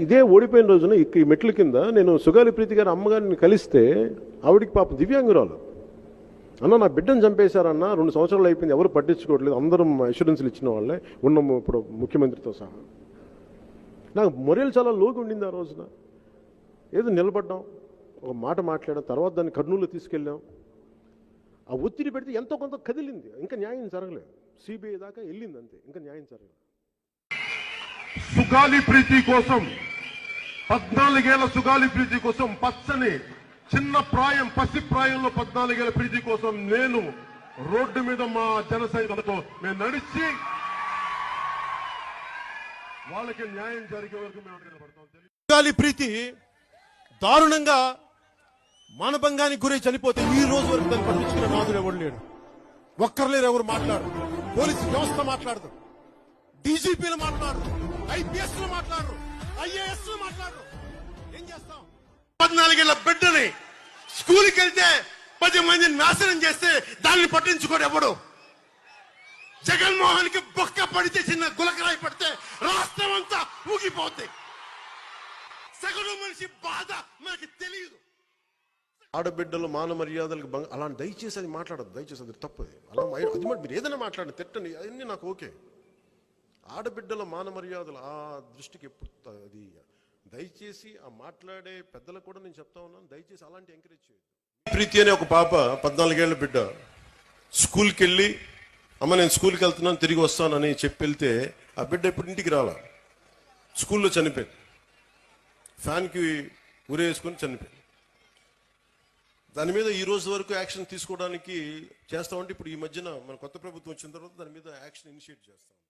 ఇదే ఓడిపోయిన రోజున ఇక్క- ఈ మెట్ల కింద నేను సుగాలి ప్రీతి గారి అమ్మగారిని కలిస్తే ఆవిడికి పాప దివ్యాంగురాలు. అన్న నా బిడ్డను చంపేశారన్న రెండు సంవత్సరాలు అయిపోయింది ఎవరు పట్టించుకోవట్లేదు అందరం అష్యూరెన్స్లు ఇచ్చిన వాళ్ళే ఉన్నాము ఇప్పుడు ముఖ్యమంత్రితో సహా. నాకు మొరేలు చాలా లోకి ఉండింది ఆ రోజున. ఏదో నిలబడ్డాం ఒక మాట మాట్లాడాం తర్వాత దాన్ని కర్నూలు తీసుకెళ్ళాం. ఆ ఒత్తిడి పెడితే ఎంతో కొంత కదిలింది ఇంకా న్యాయం జరగలేదు. సిబిఐ దాకా వెళ్ళింది అంతే ఇంకా న్యాయం జరగలేదు. సుగాలి ప్రీతి కోసం పద్నాలుగేళ్ళ సుగాలి ప్రీతి కోసం పచ్చని చిన్న ప్రాయం పసి ప్రాయంలో పద్నాలుగేళ్ళ ప్రీతి కోసం నేను రోడ్డు మీద మా జన సైనికులతో మేము నడిచి వాళ్ళకి న్యాయం జరిగే వరకు మేము సుగాలి నిలబడతాం ప్రీతి దారుణంగా మానభంగానికి గురై చనిపోతే ఈ రోజు వరకు దాన్ని పట్టించుకున్న నాదుడు ఎవరు లేడు. ఒక్కర్లేరు ఎవరు మాట్లాడరు. పోలీసు వ్యవస్థ మాట్లాడదు. డీజీపీలు మాట్లాడరు. ఐపీఎస్లు మాట్లాడరు. ఐఏఎస్ మాట్లాడరు. ఏం చేస్తాం? పద్నాలుగేళ్ళ బిడ్డని స్కూల్కి వెళ్తే పది మందిని నాశనం చేస్తే దాన్ని పట్టించుకోడు ఎవడు? జగన్మోహన్కి బొక్క పడితే చిన్న గులకరాయి పడితే రాష్ట్రం అంతా ఊగిపోద్ది. సగటు మనిషి బాధ మనకి తెలియదు. ఆడబిడ్డలు మాన మర్యాదలకు భంగ అలాంటి దయచేసి అది మాట్లాడదు దయచేసి అది తప్పది అలా అది మీరు ఏదైనా మాట్లాడండి తిట్టండి. అవన్నీ నాకు ఓకే. ఆడబిడ్డల మాన మర్యాదలు ఆ దృష్టికి ఎప్పుడు అది దయచేసి ఆ మాట్లాడే పెద్దలకు కూడా నేను చెప్తా ఉన్నాను. దయచేసి అలాంటి ఎంకరేజ్ చేయదు ప్రీతి అనే ఒక పాప పద్నాలుగేళ్ళ బిడ్డ స్కూల్కి వెళ్ళి అమ్మ నేను స్కూల్కి వెళ్తున్నాను తిరిగి వస్తానని చెప్పి వెళ్తే ఆ బిడ్డ ఇప్పుడు ఇంటికి రాలా. స్కూల్లో చనిపోయింది. ఫ్యాన్కి ఉరేసుకొని చనిపోయింది. దాని మీద ఈ రోజు వరకు యాక్షన్ తీసుకోవడానికి చేస్తామంటే ఇప్పుడు ఈ మధ్యన మన కొత్త ప్రభుత్వం వచ్చిన తర్వాత దాని మీద యాక్షన్ ఇనిషియేట్ చేస్తాం